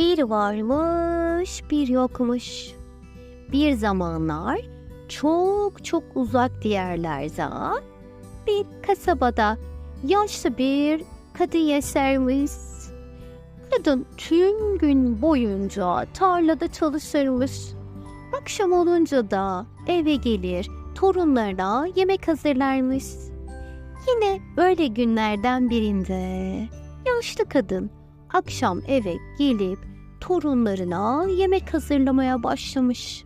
Bir varmış, bir yokmuş. Bir zamanlar çok çok uzak diyarlarda bir kasabada yaşlı bir kadın yaşarmış. Kadın tüm gün boyunca tarlada çalışırmış. Akşam olunca da eve gelir, torunlarına yemek hazırlarmış. Yine öyle günlerden birinde yaşlı kadın akşam eve gelip torunlarına yemek hazırlamaya başlamış.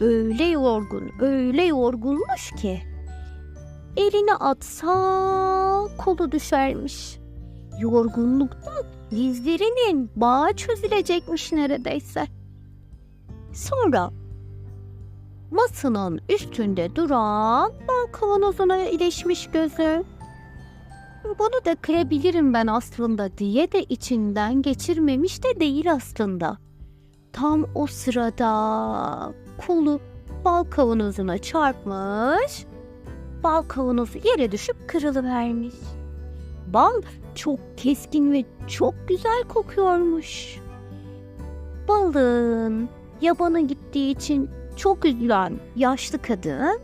Öyle yorgun, öyle yorgunmuş ki elini atsa kolu düşermiş. Yorgunluktan dizlerinin bağı çözülecekmiş neredeyse. Sonra masanın üstünde duran bal kavanozuna ilişmiş gözü. Bunu da kırabilirim ben aslında diye de içinden geçirmemiş de değil aslında. Tam o sırada kolu bal kavanozuna çarpmış. Bal kavanozu yere düşüp kırılıvermiş. Bal çok keskin ve çok güzel kokuyormuş. Balın yabana gittiği için çok üzülen yaşlı kadın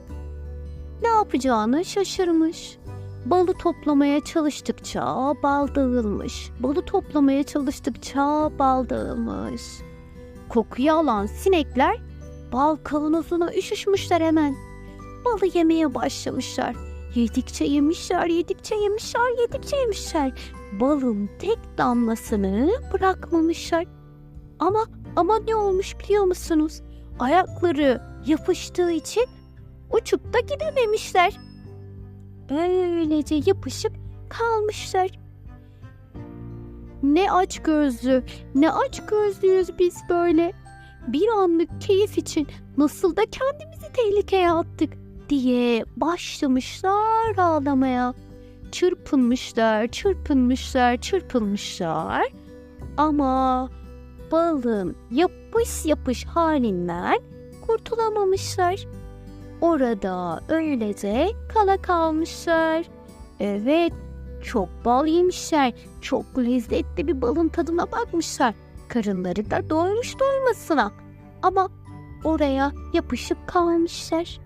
ne yapacağını şaşırmış. Balı toplamaya çalıştıkça bal dağılmış. Balı toplamaya çalıştıkça bal dağılmış. Kokuyu alan sinekler bal kavanozuna üşüşmüşler hemen. Balı yemeye başlamışlar. Yedikçe yemişler, yedikçe yemişler, yedikçe yemişler. Balın tek damlasını bırakmamışlar. Ama ama ne olmuş biliyor musunuz? Ayakları yapıştığı için uçup da gidememişler. Böylece yapışıp kalmışlar. Ne aç gözlü, ne aç gözlüyüz biz böyle. Bir anlık keyif için nasıl da kendimizi tehlikeye attık diye başlamışlar ağlamaya. Çırpınmışlar, çırpınmışlar, çırpınmışlar. Ama balın yapış yapış halinden kurtulamamışlar. Orada öylece kala kalmışlar. Evet, çok bal yemişler. Çok lezzetli bir balın tadına bakmışlar. Karınları da doymuş doymasına. Ama oraya yapışıp kalmışlar.